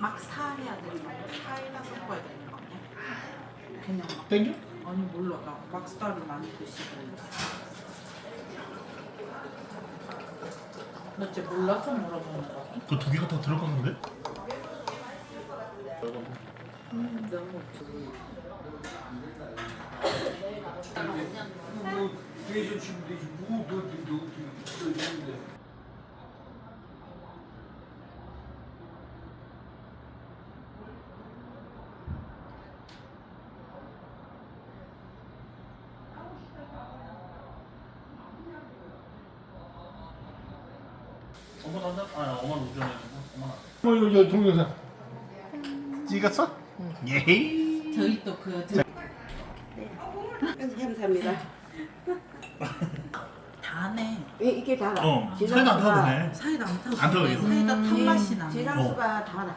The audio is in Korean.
막 사해야 되는 거 아니야? 사에다 섞어야 되는 거 아니야? 그냥 막 땡겨? 아니 몰라 나 막스타를 많이 드시고 나 진짜 몰라서 물어보는 거야 그 두 개가 다 들어갔는데? 음, 너무 뭐뭐너 5만 원다? 아, 5만 5천 원이었나? 5만 원. 어, 이거, 이거 동영상 음. 찍었어? 예이. 저희 또그 감사합니다. 단에 왜 예, 이게 달아? 어, 설도 안 타도 돼 사이다 안 타도 돼 사이다 탄 맛이 음. 네. 어. 나. 지상수가 달아.